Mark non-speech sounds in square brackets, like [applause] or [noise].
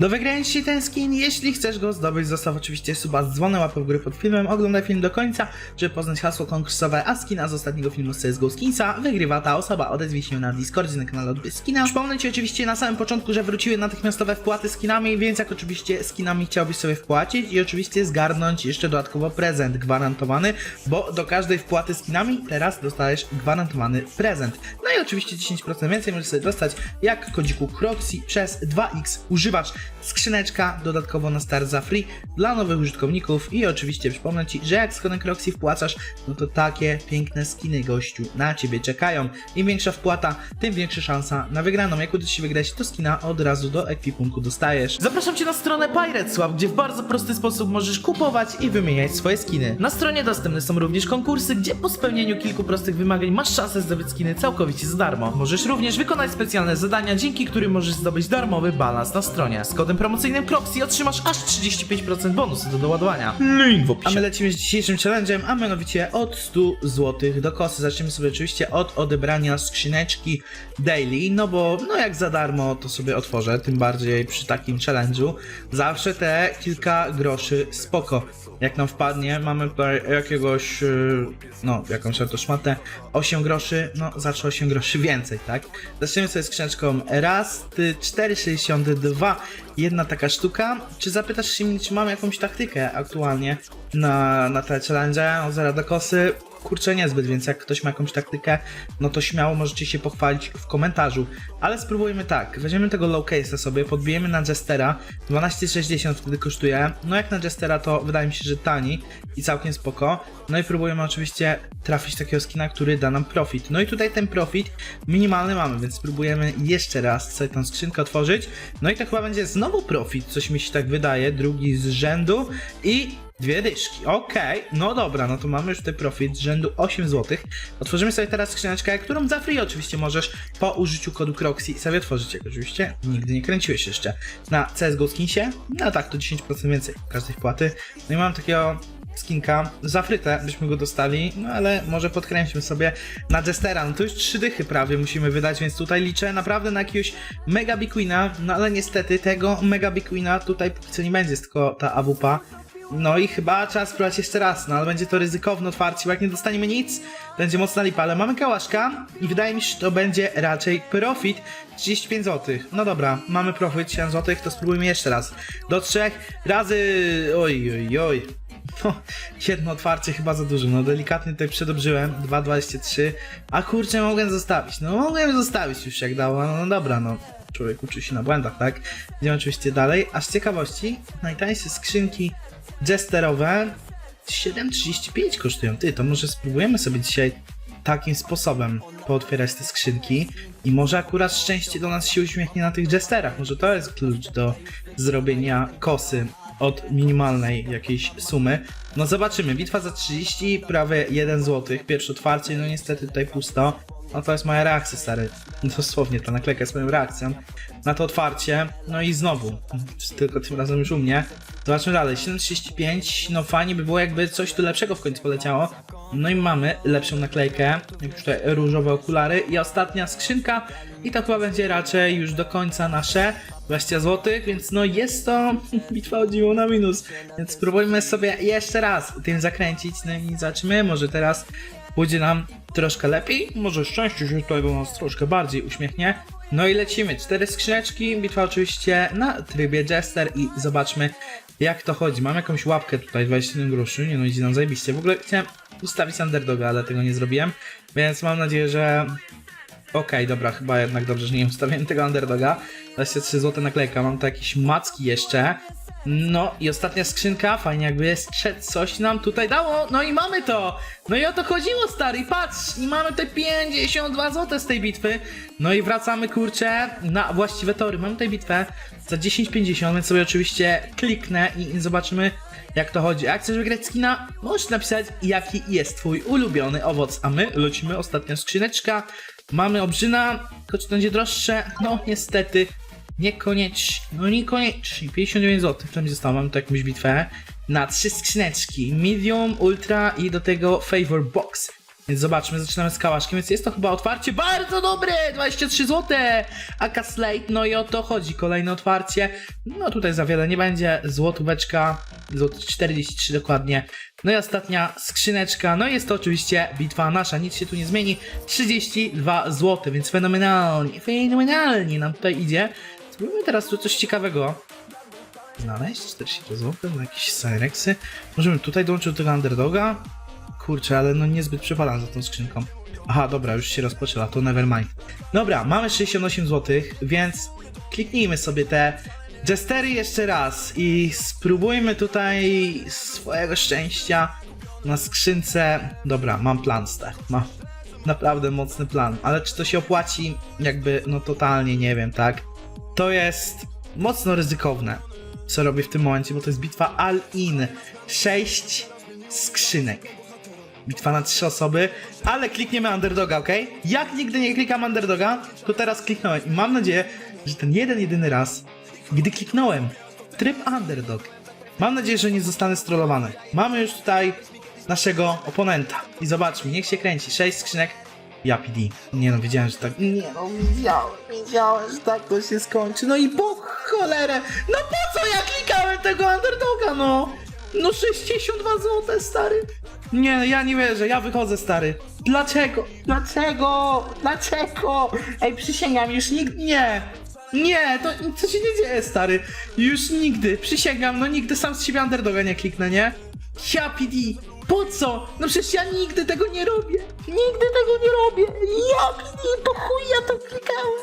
Do wygrania dzisiaj ten skin, jeśli chcesz go zdobyć, zostaw oczywiście suba z dzwonem, łapę w górę pod filmem, oglądaj film do końca, żeby poznać hasło konkursowe, a skina z ostatniego filmu z CSGO Skinsa wygrywa ta osoba. Odezwij się na Discordzie na kanale Odbyt Skina. Przypomnę Ci oczywiście na samym początku, że wróciły natychmiastowe wpłaty skinami, więc jak oczywiście skinami chciałbyś sobie wpłacić i oczywiście zgarnąć jeszcze dodatkowo prezent gwarantowany, bo do każdej wpłaty skinami teraz dostajesz gwarantowany prezent. No i oczywiście 10% więcej możesz sobie dostać jak kodziku Croxy przez 2x używasz skrzyneczka dodatkowo na start za free dla nowych użytkowników i oczywiście przypomnę Ci, że jak z kodem Croxy wpłacasz, no to takie piękne skiny gościu na Ciebie czekają. Im większa wpłata, tym większa szansa na wygraną. Jak uda się wygrać, to skina od razu do ekwipunku dostajesz. Zapraszam Cię na stronę Pirate Swap, gdzie w bardzo prosty sposób możesz kupować i wymieniać swoje skiny. Na stronie dostępne są również konkursy, gdzie po spełnieniu kilku prostych wymagań masz szansę zdobyć skiny całkowicie za darmo. Możesz również wykonać specjalne zadania, dzięki którym możesz zdobyć darmowy balans na stronie. Z kodem promocyjnym Croxy otrzymasz aż 35% bonusu do doładowania. Link w opisie. A my lecimy z dzisiejszym challenge'em, a mianowicie od 100 zł do kosy. Zaczniemy sobie oczywiście od odebrania skrzyneczki daily, no bo no jak za darmo to sobie otworzę, tym bardziej przy takim challenge'u. Zawsze te kilka groszy spoko. Jak nam wpadnie, mamy tutaj jakiegoś, yy, no jakąś to szmatę, 8 groszy, no zawsze 8 groszy więcej, tak? Zaczniemy sobie skrzyneczką raz, ty 4,62, jedna taka sztuka. Czy zapytasz się mnie, czy mam jakąś taktykę aktualnie na, na te challenge od zera do kosy? Kurczę, niezbyt, więc jak ktoś ma jakąś taktykę, no to śmiało możecie się pochwalić w komentarzu. Ale spróbujmy tak, weźmiemy tego low case'a sobie, podbijemy na Jestera, 12,60 wtedy kosztuje. No jak na Jestera to wydaje mi się, że tani i całkiem spoko. No i próbujemy oczywiście trafić takiego skina, który da nam profit. No i tutaj ten profit minimalny mamy, więc spróbujemy jeszcze raz sobie tą skrzynkę otworzyć. No i to chyba będzie znowu profit, coś mi się tak wydaje, drugi z rzędu i Dwie dyszki, okej, no dobra, no to mamy już tutaj profit z rzędu 8 zł. Otworzymy sobie teraz skrzyneczkę, którą za free oczywiście możesz po użyciu kodu Croxy sobie otworzyć, jak oczywiście nigdy nie kręciłeś jeszcze na CSGO Skinsie. No tak, to 10% więcej każdej wpłaty. No i mam takiego skinka za frytę, byśmy go dostali, no ale może podkręćmy sobie na Jestera, no to już trzy dychy prawie musimy wydać, więc tutaj liczę naprawdę na jakiegoś Mega Big no ale niestety tego Mega Big tutaj póki co nie będzie, tylko ta AWP. No i chyba trzeba spróbować jeszcze raz, no ale będzie to ryzykowne otwarcie, bo jak nie dostaniemy nic, będzie mocna lipa, ale mamy kałaszka i wydaje mi się, że to będzie raczej profit 35 zł. No dobra, mamy profit 7 zł, to spróbujmy jeszcze raz. Do trzech razy, oj, oj, oj. [laughs] No, jedno otwarcie chyba za dużo, no delikatnie tutaj przedobrzyłem, 2,23, a kurczę mogłem zostawić, no mogłem zostawić już jak dało, no, no dobra, no człowiek uczy się na błędach, tak? Idziemy oczywiście dalej, a z ciekawości, najtańsze skrzynki jesterowe 7,35 kosztują, ty, to może spróbujemy sobie dzisiaj takim sposobem pootwierać te skrzynki i może akurat szczęście do nas się uśmiechnie na tych jesterach, może to jest klucz do zrobienia kosy od minimalnej jakiejś sumy. No zobaczymy, bitwa za 30, prawie 1 zł, pierwsze otwarcie, no niestety tutaj pusto. No to jest moja reakcja, stary. [laughs] Dosłownie, ta naklejka jest moją reakcją na to otwarcie. No i znowu, [laughs] tylko tym razem już u mnie. Zobaczmy dalej, 7,35, no fajnie by było jakby coś tu lepszego w końcu poleciało. No i mamy lepszą naklejkę, jak tutaj różowe okulary i ostatnia skrzynka i to chyba będzie raczej już do końca nasze 20 zł, więc no jest to [laughs] bitwa o dziwo na minus, więc spróbujmy sobie jeszcze raz tym zakręcić, no i zobaczymy, może teraz pójdzie nam troszkę lepiej, może szczęście się tutaj do nas troszkę bardziej uśmiechnie. No i lecimy, cztery skrzyneczki, bitwa oczywiście na trybie Jester i zobaczmy jak to chodzi. Mam jakąś łapkę tutaj, 21 groszy, nie no idzie nam zajebiście. W ogóle chciałem ustawić underdoga, ale tego nie zrobiłem, więc mam nadzieję, że Okej, dobra, chyba jednak dobrze, że nie ustawiłem tego underdoga. 23 zł naklejka, mam tu jakieś macki jeszcze. No i ostatnia skrzynka, fajnie jakby jeszcze coś nam tutaj dało, no i mamy to! No i o to chodziło stary, patrz! I mamy te 52 zł z tej bitwy. No i wracamy kurczę na właściwe tory, mamy tę bitwę za 10,50, więc sobie oczywiście kliknę i, zobaczymy jak to chodzi. A chcesz wygrać skina, możesz napisać jaki jest twój ulubiony owoc, a my lecimy ostatnia skrzyneczka. Mamy obrzyna, choć to będzie droższe, no niestety niekoniecznie, no niekoniecznie, 59 zł, w czym zostało, mamy tu jakąś bitwę na trzy skrzyneczki, medium, ultra i do tego favor box. Więc zobaczmy, zaczynamy z kałaszkiem, więc jest to chyba otwarcie bardzo dobre, 23 zł, Aka Slate, no i o to chodzi, kolejne otwarcie, no tutaj za wiele nie będzie, złotóweczka, złoty 43 dokładnie, no i ostatnia skrzyneczka, no jest to oczywiście bitwa nasza, nic się tu nie zmieni, 32 zł, więc fenomenalnie, fenomenalnie nam tutaj idzie, spróbujmy teraz tu coś ciekawego, znaleźć 40 zł na jakieś Cyrexy. Możemy tutaj dołączyć do tego underdoga. Kurczę, ale no niezbyt przepadam za tą skrzynką. Aha, dobra, już się rozpoczęła, to nevermind. Dobra, mamy 68 zł, więc kliknijmy sobie te Jestery jeszcze raz i spróbujmy tutaj swojego szczęścia na skrzynce. Dobra, mam plan, stary. Mam naprawdę mocny plan, ale czy to się opłaci? Jakby, no totalnie nie wiem, tak? To jest mocno ryzykowne, co robię w tym momencie, bo to jest bitwa all-in. 6 skrzynek. Bitwa na 3 osoby, ale klikniemy underdoga, ok? Jak nigdy nie klikam underdoga, to teraz kliknąłem i mam nadzieję, że ten jeden, jedyny raz, gdy kliknąłem tryb underdog, mam nadzieję, że nie zostanę strollowany. Mamy już tutaj naszego oponenta i zobaczmy, niech się kręci. 6 skrzynek, ja PD. Nie no, wiedziałem, że tak. Nie no, widziałem, widziałem, że tak to się skończy. No i po cholerę. No po co ja klikałem tego underdoga, no? No 62 zł, stary. Nie, no ja nie wierzę, ja wychodzę, stary. Dlaczego? Dlaczego? Dlaczego? Ej, przysięgam, już nigdy nie. Nie, to co się nie dzieje, stary? Już nigdy, przysięgam, no nigdy sam z siebie underdoga nie kliknę, nie? Ja PD, po co? No przecież ja nigdy tego nie robię. Nigdy tego nie robię. Ja PD, po chuj ja to klikałem.